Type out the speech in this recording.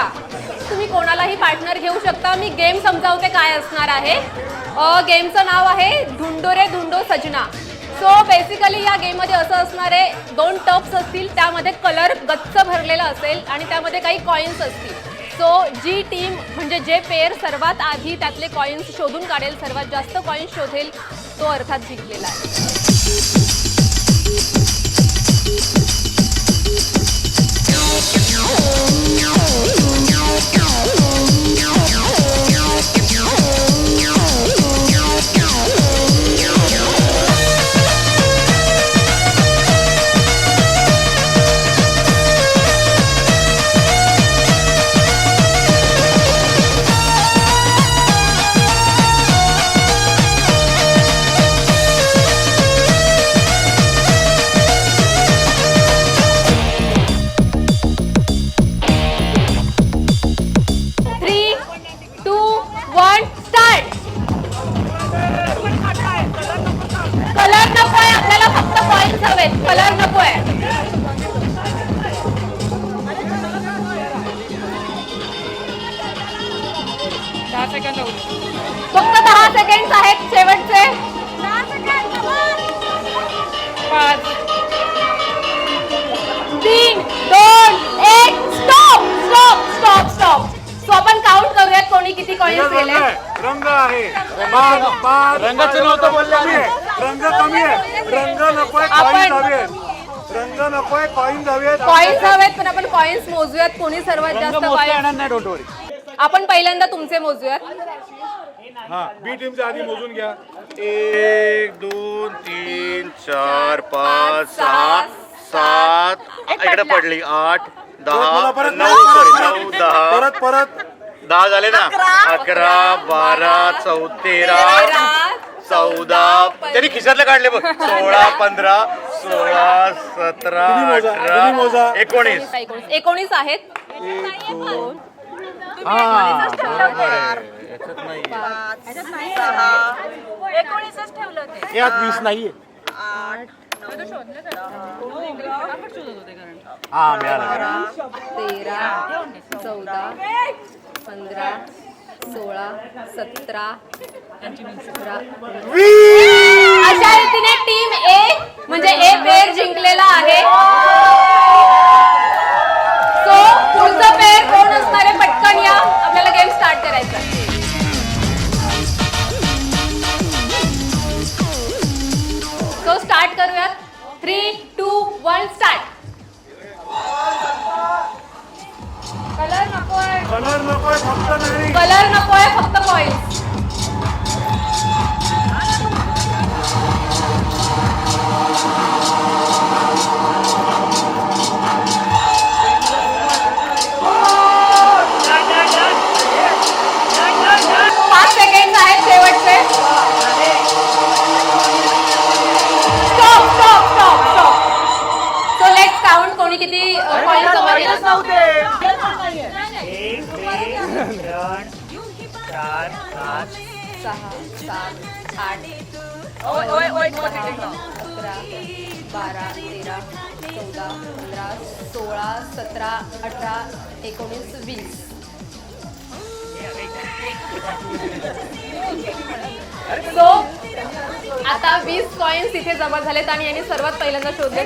का तुम्ही कोणालाही पार्टनर घेऊ शकता. मी गेम समजावते काय असणार आहे. गेमचं नाव आहे धुंडो रे धुंडो सजना. सो बेसिकली या गेममध्ये असं असणार आहे दोन टप्स असतील त्यामध्ये कलर गच्च भरलेला असेल आणि त्यामध्ये काही कॉईन्स असतील. सो जी टीम म्हणजे जे पेअर सर्वात आधी त्यातले कॉईन्स शोधून काढेल सर्वात जास्त कॉईन्स शोधेल तो अर्थात जिंकलेला आहे. फक्त दहा सेकंड आहेत शेवटचे. पाच. तीन दोन एक. Stop stop stop stop so आपण काउंट करूयात कोणी किती कॉईन्स गेले. रंग आहे. रंगाचं नव्हतं बोलले रंग कमी आहे. रंग नकोय हवेत. रंग नकोय कॉईन हवेत. कॉईन्स हवेत पण आपण कॉईन्स मोजूयात. कोणी सर्वात जास्त येणार नाही डोंट वरी आपण पहिल्यांदा तुमचे मोजूयात. हा बी टीमच्या आधी मोजून घ्या. एक दोन तीन चार पाच सहा सात. इकडे पडली. आठ परत दहा परत नऊ नऊ दहा. परत परत. दहा झाले ना? अकरा. बारा चौ तेरा चौदा. तरी खिशातले काढले बघ. सोळा पंधरा. सोळा सतरा तुम्ही मोजा, तुम्ही मोजा. अठरा एकोणीस. एकोणीस. एकोणीस आहेत. दोन, हा एकोणीसच ठेवलं ते यात वीस नाहीये हा मिळालं तेरा चौदा पंधरा सोळा सतरा अठरा अशा करूयात. Three two one start colour नकोय कलर नकोय फक्त नाही. कोणी किती पॉइंट जमा केला सहा सात आठ. अकरा बारा तेरा चौदा पंधरा सोळा सतरा अठरा एकोणीस वीस. सो आता वीस कॉइन्स इथे जमा झालेत आणि यांनी सर्वात पहिल्यांदा शोधले